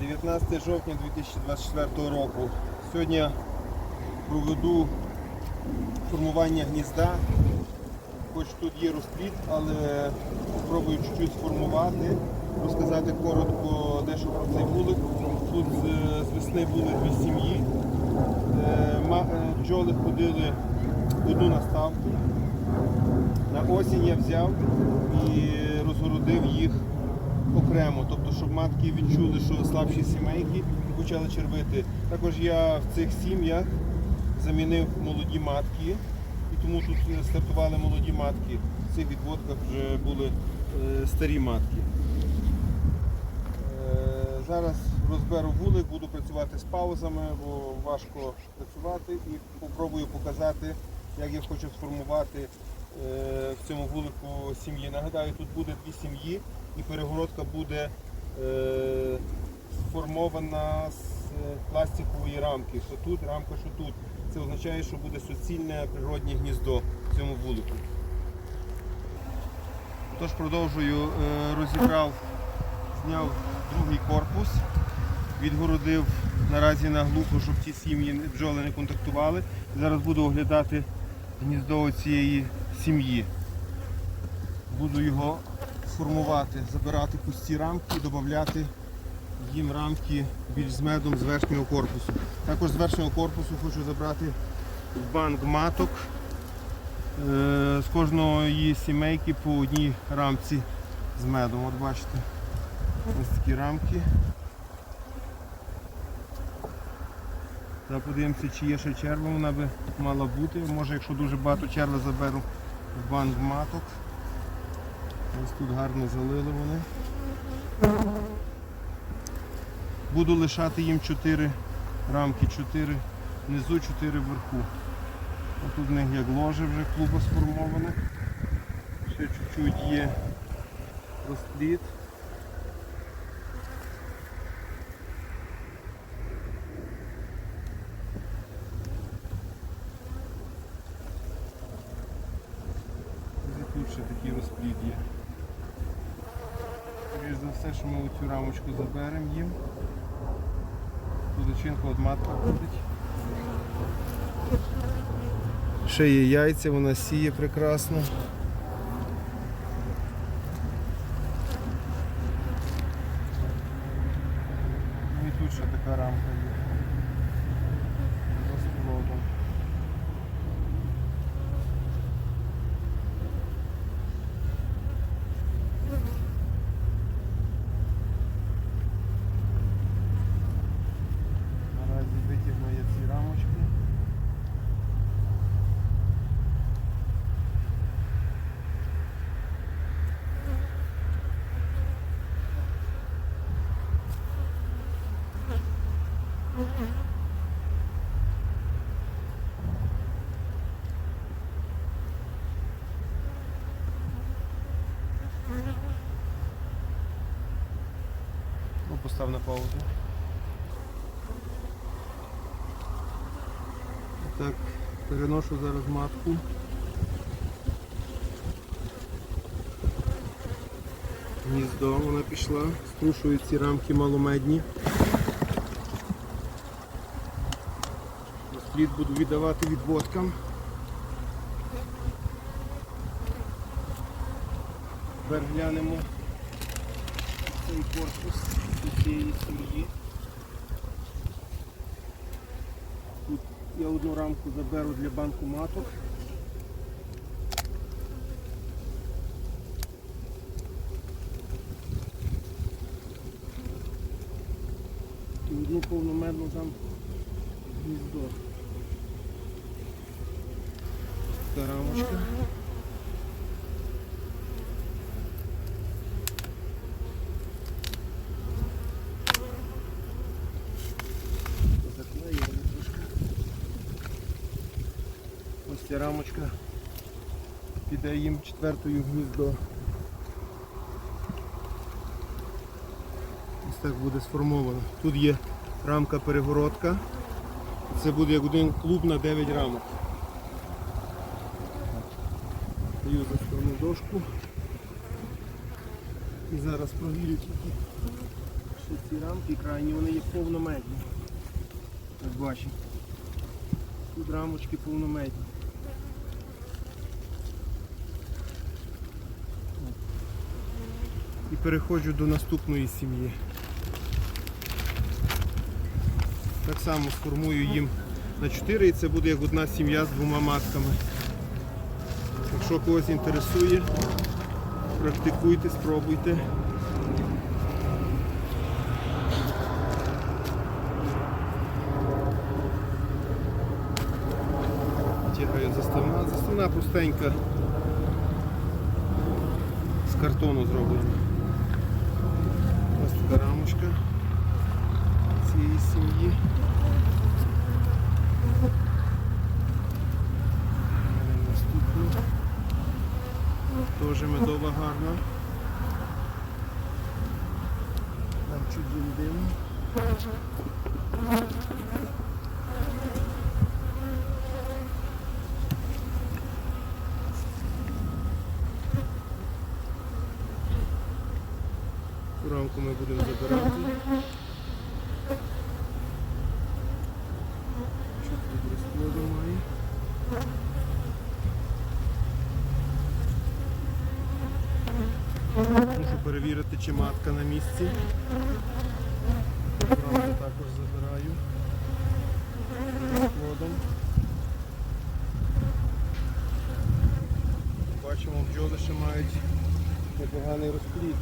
19 жовтня 2024 року. Сьогодні проведу формування гнізда. Хоч тут є розплід, але спробую чуть-чуть сформувати, розказати коротко дещо про цей вулик. Тут з, з весни були дві сім'ї. Е, е, Бджоли ходили одну наставку. На осінь я взяв і розгородив їх окремо, тобто, щоб матки відчули, що слабші сімейки почали червити. Також я в цих сім'ях замінив молоді матки, і тому тут е, стартували молоді матки. В цих відводках вже були е, старі матки. Е, Зараз розберу вулик, буду працювати з паузами, бо важко працювати і попробую показати, як я хочу сформувати в цьому вулику сім'ї. Нагадаю, тут буде дві сім'ї і перегородка буде сформована з е, пластикової рамки. Що тут, рамка, що тут. Це означає, що буде суцільне природнє гніздо в цьому вулику. Тож продовжую, е, розібрав, зняв другий корпус, відгородив наразі на глухо, щоб ці сім'ї бджоли не контактували. Зараз буду оглядати гніздо цієї сім'ї. Буду його формувати, забирати пусті рамки і додати їм рамки більш з медом з верхнього корпусу. Також з верхнього корпусу хочу забрати банк маток. Е, З кожної сімейки по одній рамці з медом. От бачите, ось такі рамки. Зараз подивимося, чи є ще черва, вона би мала бути. Може, якщо дуже багато черви заберу в банк маток. Ось тут гарно залили вони. Буду лишати їм 4 рамки, 4 внизу, 4 вверху. Тут в них як ложе вже клуба сформоване. Ще чуть-чуть є розпліт. І тут ще такий розпліт є. Скоріш за все, що ми цю рамочку заберемо їм. Тут очинка от матка ходить. Ще є яйця, вона сіє прекрасно. І тут ще така рамка є. З розплодом. Наразі витягну я ці рамочки. Ну, постав на паузу. Так, переношу зараз матку. Гніздо вона пішла, струшую ці рамки маломедні. Розплід буду віддавати відводкам. Тепер глянемо цей корпус цієї сім'ї. Тут я одну рамку заберу для банку маток. І одну повномерну дам гніздо. Така рамочка. Ця рамочка піде їм четвертою гніздо. Ось так буде сформовано. Тут є рамка перегородка. Це буде як один клуб на 9 рамок. Даю заставну дошку. І зараз прогрію тільки ще ці рамки крайні, вони є повномедні. Як бачимо. Тут рамочки повномедні. І переходжу до наступної сім'ї. Так само сформую їм на 4 і це буде як одна сім'я з двома матками. Якщо когось інтересує, практикуйте, спробуйте. Тягаю заставна. Заставна пустенька. З картону зроблена. Така рамочка цієї сім'ї. Наступна. Теж медова гарна. Там чуть дим. Рамку ми будемо забирати. Що тут розплоду? Мушу перевірити, чи матка на місці. Рамку також забираю. Розплодом. Бачимо, бджоли ще мають непоганий розплід.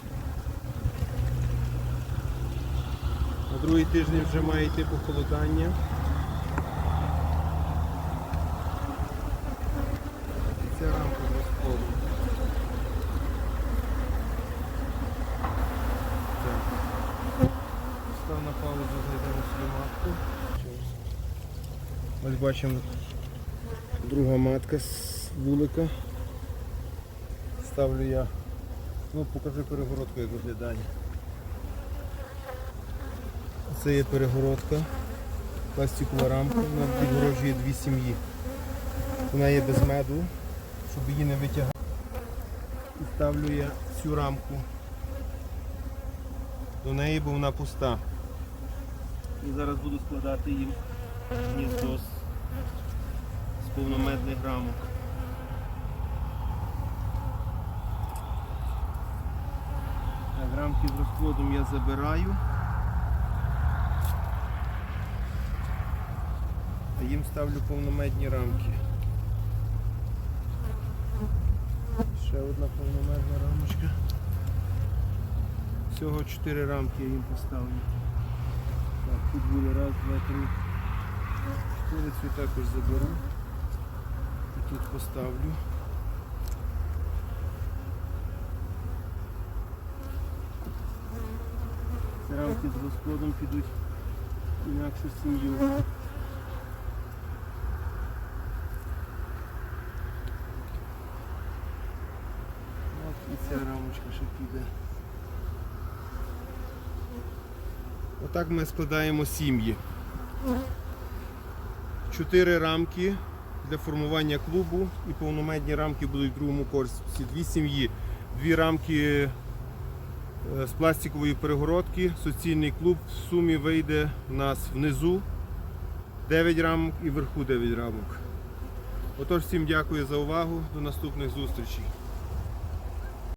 На другий тиждень вже має йти похолодання. Ця рамка. Так. Став на паузу, знайдемо собі матку. Ось бачимо друга матка з вулика. Ставлю я. Ну, покажи перегородку, як виглядає. Це є перегородка, пластикова рамка, вона відгороджує дві сім'ї. Вона є без меду, щоб її не витягати. І ставлю я цю рамку до неї, бо вона пуста. І зараз буду складати їм гніздо з, повномедних рамок. Рамки з розплодом я забираю. Їм ставлю повномедні рамки. Ще одна повномедна рамочка. Всього 4 рамки я їм поставлю. Так, тут буде раз, два, три. Чотири цю також заберу. І тут поставлю. Рамки з розплодом підуть в інакшу сім'ю. От і ця рамочка ще піде. Отак ми складаємо сім'ї. Чотири рамки для формування клубу і повномедні рамки будуть в другому корпусі. Дві сім'ї, дві рамки е, з пластикової перегородки. Суцільний клуб в сумі вийде у нас внизу 9 рамок і вверху 9 рамок. Отож, всім дякую за увагу. До наступних зустрічей.